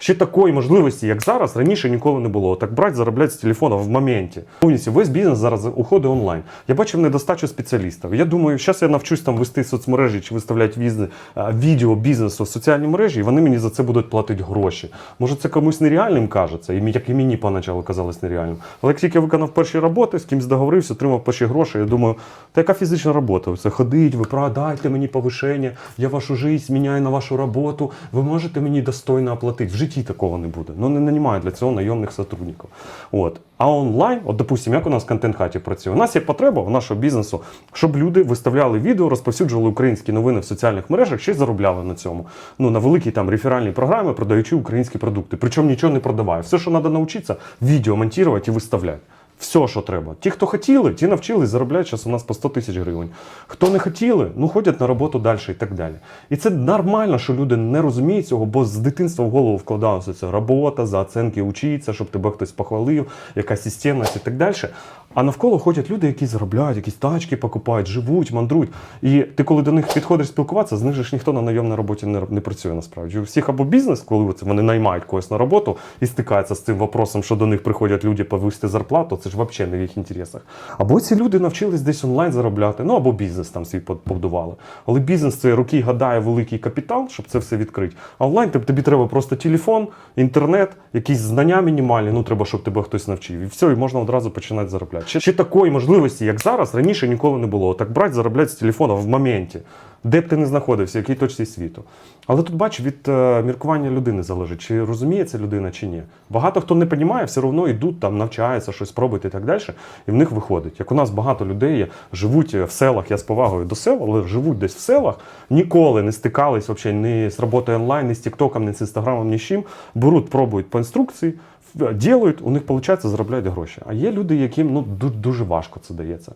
Ще такої можливості, як зараз, раніше ніколи не було. Так брати, заробляти з телефона в моменті. Повністю весь бізнес зараз уходить онлайн. Я бачив недостачу спеціалістів. Я думаю, зараз я навчусь там вести соцмережі чи виставляти відео бізнесу в соціальні мережі, і вони мені за це будуть платити гроші. Може, це комусь нереальним кажеться, як і мені поначалу казалось нереальним. Але як тільки я виконав перші роботи, з кимось договорився, отримав перші гроші, я думаю, та яка фізична робота? Це ходить, ви дайте мені повишення, я вашу життя міняю на вашу роботу, ви можете мені достойно оплатити. Житті такого не буде. Ну не нанімають для цього найомних сотрудників. От. А онлайн, от допустимо, як у нас в контент-хаті працює, у нас є потреба у нашого бізнесу, щоб люди виставляли відео, розповсюджували українські новини в соціальних мережах, ще й заробляли на цьому. Ну на великій там реферальній програмі, продаючи українські продукти. Причому нічого не продаває. Все, що треба навчитися, відео монтувати і виставляти. Все, що треба. Ті, хто хотіли, ті навчились, заробляють зараз у нас по 100 тисяч гривень. Хто не хотіли, ну ходять на роботу далі і так далі. І це нормально, що люди не розуміють цього, бо з дитинства в голову вкладалося це робота, за оценки учиться, щоб тебе хтось похвалив, якась системність і так далі. А навколо ходять люди, які заробляють, якісь тачки покупають, живуть, мандрують. І ти, коли до них підходиш спілкуватися, з них ж ніхто на найомній роботі не, не працює насправді. У всіх або бізнес, коли вони наймають когось на роботу і стикаються з цим вопросом, що до них приходять люди повисти зарплату, це ж взагалі не в їх інтересах. Або ці люди навчились десь онлайн заробляти, ну або бізнес там свій побудували. Але бізнес це руки гадає великий капітал, щоб це все відкрити. А онлайн тобі треба просто телефон, інтернет, якісь знання мінімальні. Ну треба, щоб тебе хтось навчив. І все, і можна одразу починати заробляти. Ще, ще такої можливості, як зараз, раніше ніколи не було. Так брати, заробляти з телефона в моменті, де б ти не знаходився, в якій точці світу. Але тут бач, від е, міркування людини залежить, чи розуміє це людина, чи ні. Багато хто не розуміє, все одно йдуть там, навчаються, щось пробують і так далі, і в них виходить. Як у нас багато людей живуть в селах, я з повагою до сел, але живуть десь в селах, ніколи не стикались взагалі ні з роботою онлайн, ні з Тіктоком, ні з Інстаграмом, ні з чим. Беруть, пробують по інструкції, ділають, у них виходить, заробляють гроші. А є люди, яким ну дуже важко це дається.